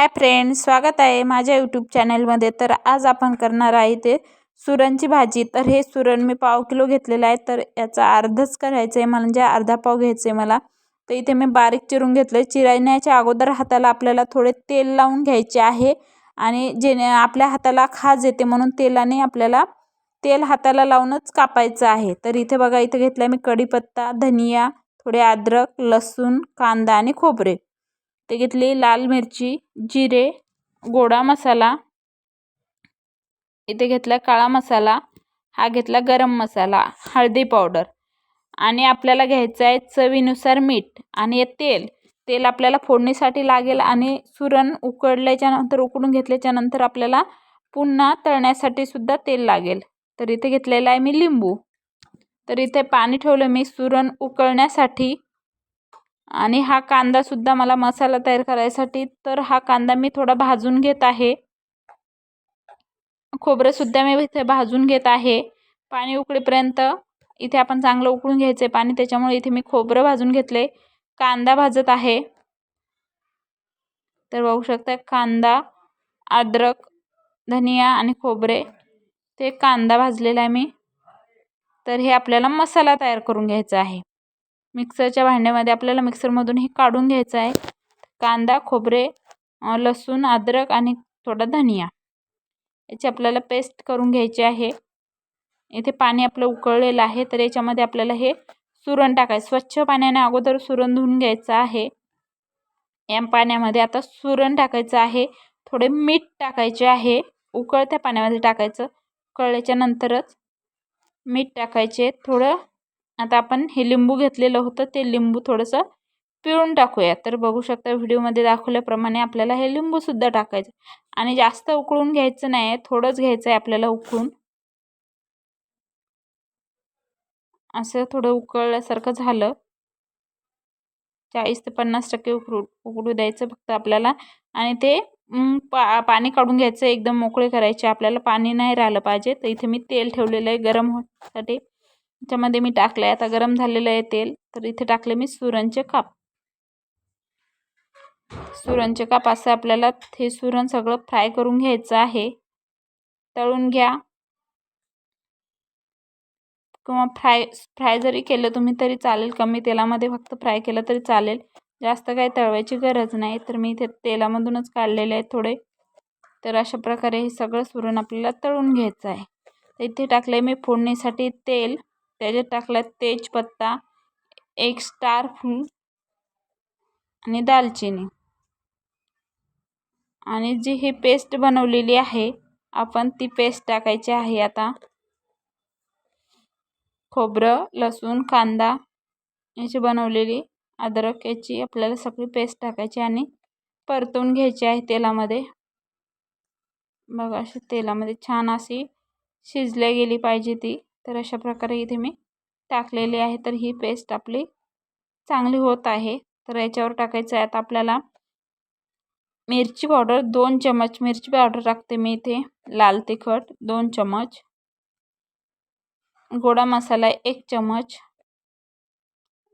Hi friend स्वागत आहे माझ्या यूट्यूब चॅनलमध्ये तर आज आपण करणार आहे ते सुरणची भाजी. तर हे सुरण मी पाव किलो घेतलेलं आहे. तर याचा अर्धच करायचं आहे म्हणजे अर्धा पाव घ्यायचं आहे मला. तर इथे मी बारीक चिरून घेतलं आहे चिरण्याच्या अगोदर हाताला आपल्याला थोडे तेल लावून घ्यायचे आहे. आणि जेणे आपल्या हाताला खाज येते म्हणून तेलाने आपल्याला तेल हाताला लावूनच कापायचं आहे. तर इथे बघा इथे घेतलं आहे मी कढीपत्ता धनिया थोडे अद्रक लसूण कांदा आणि खोबरे. ते घेतली लाल मिरची जिरे गोडा मसाला इथे घेतला काळा मसाला हा घेतला गरम मसाला हळदी पावडर. आणि आपल्याला घ्यायचं आहे चवीनुसार मीठ आणि हे तेल. तेल आपल्याला फोडणीसाठी लागेल आणि सुरण उकडल्याच्यानंतर उकडून घेतल्याच्यानंतर आपल्याला पुन्हा तळण्यासाठी सुद्धा तेल लागेल. तर इथे घेतलेलं आहे मी लिंबू. तर इथे पाणी ठेवलं मी सुरण उकळण्यासाठी. आणि हा कांदासुद्धा मला मसाला तयार करायसाठी तर हा कांदा मी थोडा भाजून घेत आहे. खोबरंसुद्धा मी इथे भाजून घेत आहे. पाणी उकळीपर्यंत इथे आपण चांगलं उकळून घ्यायचं आहे पाणी त्याच्यामुळे इथे मी खोबरं भाजून घेतले. कांदा भाजत आहे. तर बघू शकता कांदा अद्रक धनिया आणि खोबरे ते कांदा भाजलेला आहे मी. तर हे आपल्याला मसाला तयार करून घ्यायचा आहे. मिक्सरच्या भांड्यामध्ये आपल्याला मिक्सरमधून हे काढून घ्यायचं आहे. कांदा खोबरे लसूण अद्रक आणि थोडा धनिया. याची आपल्याला पेस्ट करून घ्यायची आहे. इथे पाणी आपलं उकळलेलं आहे तर याच्यामध्ये आपल्याला हे सुरण टाकायचं. स्वच्छ पाण्याने अगोदर सुरण धुवून घ्यायचं आहे. या पाण्यामध्ये आता सुरण टाकायचं आहे. थोडे मीठ टाकायचे आहे. उकळत्या पाण्यामध्ये टाकायचं. उकळल्याच्या नंतरच मीठ टाकायचे. थोडं आता आपण हे लिंबू घेतलेलं होतं ते लिंबू थोडंसं पिळून टाकूया. तर बघू शकता व्हिडिओमध्ये दाखवल्याप्रमाणे आपल्याला हे लिंबूसुद्धा टाकायचं आणि जास्त उकळून घ्यायचं नाही आहे थोडंच घ्यायचं आहे आपल्याला उकळून. असं थोडं उकळल्यासारखं झालं. चाळीस ते पन्नास टक्के उकळू उकळू द्यायचं फक्त आपल्याला. आणि ते पा पाणी काढून घ्यायचं एकदम मोकळे करायचे. आपल्याला पाणी नाही राहिलं पाहिजे. तर इथे मी तेल ठेवलेलं आहे गरम होण्यासाठी. त्याच्यामध्ये मी टाकलं आहे आता गरम झालेलं आहे तेल. तर इथे टाकले मी सुरणचे काप. सुरणचे काप असं आपल्याला हे सुरण सगळं फ्राय करून घ्यायचं आहे. तळून घ्या. किंवा फ्राय फ्राय जरी केलं तुम्ही तरी चालेल. कमी तेलामध्ये फक्त फ्राय केलं तरी चालेल. जास्त काही तळवायची गरज नाही. तर मी इथे तेलामधूनच काढलेले आहे थोडे. तर अशा प्रकारे हे सगळं सुरण आपल्याला तळून घ्यायचं आहे. तर इथे टाकलं मी फोडणीसाठी तेल. त्याच्यात टाकलं तेजपत्ता एक स्टार फूल आणि दालचिनी. आणि जी ही पेस्ट बनवलेली आहे आपण ती पेस्ट टाकायची आहे आता. खोबरं लसूण कांदा याची बनवलेली अद्रक याची आपल्याला सगळी पेस्ट टाकायची आणि परतून घ्यायची आहे तेलामध्ये. बघा अशी तेलामध्ये छान अशी शिजल्या गेली पाहिजे ती. तर अशा प्रकारे इथे मी टाकलेली आहे. तर ही पेस्ट आपली चांगली होत आहे. तर याच्यावर टाकायचं आहे. आता आपल्याला मिरची पावडर दोन चमच मिरची पावडर टाकते मी इथे. लाल तिखट दोन चमच गोडा मसाला एक चमच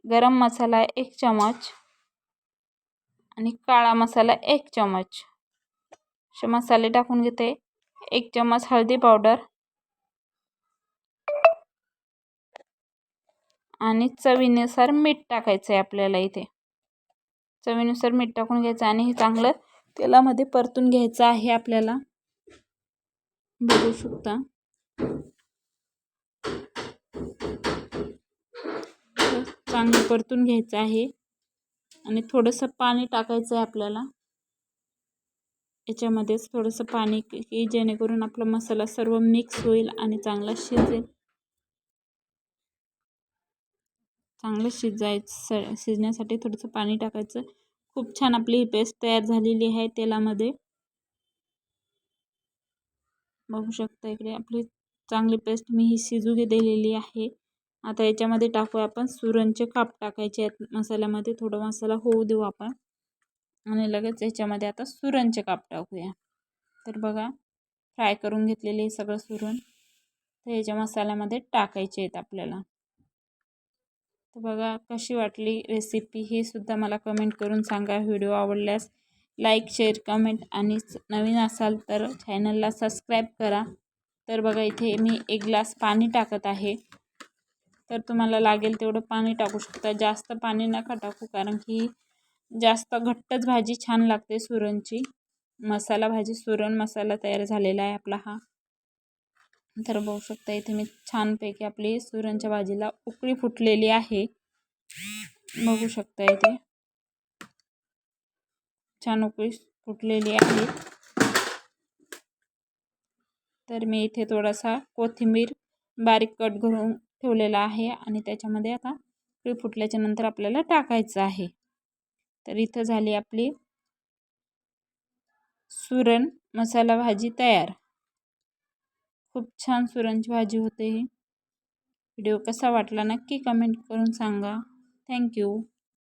गरम मसाला एक चमच आणि काळा मसाला एक चमच असे मसाले टाकून घेते. एक चमच हळदी पावडर आणि चवीनुसार मीठ टाकायचं आहे आपल्याला इथे. चवीनुसार मीठ टाकून घ्यायचं आणि हे चांगलं तेलामध्ये परतून घ्यायचं आहे आपल्याला. बघू शकता. चांगलं परतून घ्यायचं आहे. आणि थोडंसं पाणी टाकायचं आहे आपल्याला. याच्यामध्येच थोडंसं पाणी की जेणेकरून आपला मसाला सर्व मिक्स होईल आणि चांगला शिजेल. चांगलं शिजायचं शिजण्यासाठी थोडंसं पाणी टाकायचं. खूप छान आपली ही पेस्ट तयार झालेली आहे तेलामध्ये. बघू शकता इकडे आपली चांगली पेस्ट मी ही शिजू दिलेली आहे. आता याच्यामध्ये टाकूया आपण सुरणचे काप टाकायचे आहेत मसाल्यामध्ये थोडं मसाला होऊ देऊ आपण. आणि लगेच याच्यामध्ये आता सुरणचे काप टाकूया. तर बघा फ्राय करून घेतलेले सगळं सुरण तर याच्या मसाल्यामध्ये टाकायचे आहेत आपल्याला. तर बघा कशी वाटली रेसिपी ही सुद्धा मला कमेंट करून सांगा. व्हिडिओ आवडल्यास लाईक शेअर कमेंट आणि नवीन असाल तर चॅनलला सबस्क्राईब करा. तर बघा इथे मी एक ग्लास पाणी टाकत आहे. तर तुम्हाला लागेल तेवढं पाणी टाकू शकता. जास्त पाणी नका टाकू कारण की जास्त घट्टच भाजी छान लागते सुरणची. मसाला भाजी सुरण मसाला तयार झालेला आहे आपला हा. तर बघू शकता इथे मी छानपैकी आपली सुरणच्या भाजीला उकळी फुटलेली आहे. बघू शकता इथे. छान उकळी फुटलेली आहे. तर मी इथे थोडासा कोथिंबीर बारीक कट करून ठेवलेला आहे आणि त्याच्यामध्ये आता उकळी फुटल्याच्या नंतर आपल्याला टाकायचं आहे. तर इथं झाली आपली सुरण मसाला भाजी तयार. खूप छान सुरणची भाजी होते ही. व्हिडिओ कसा वाटला नक्की कमेंट करून सांगा. थँक्यू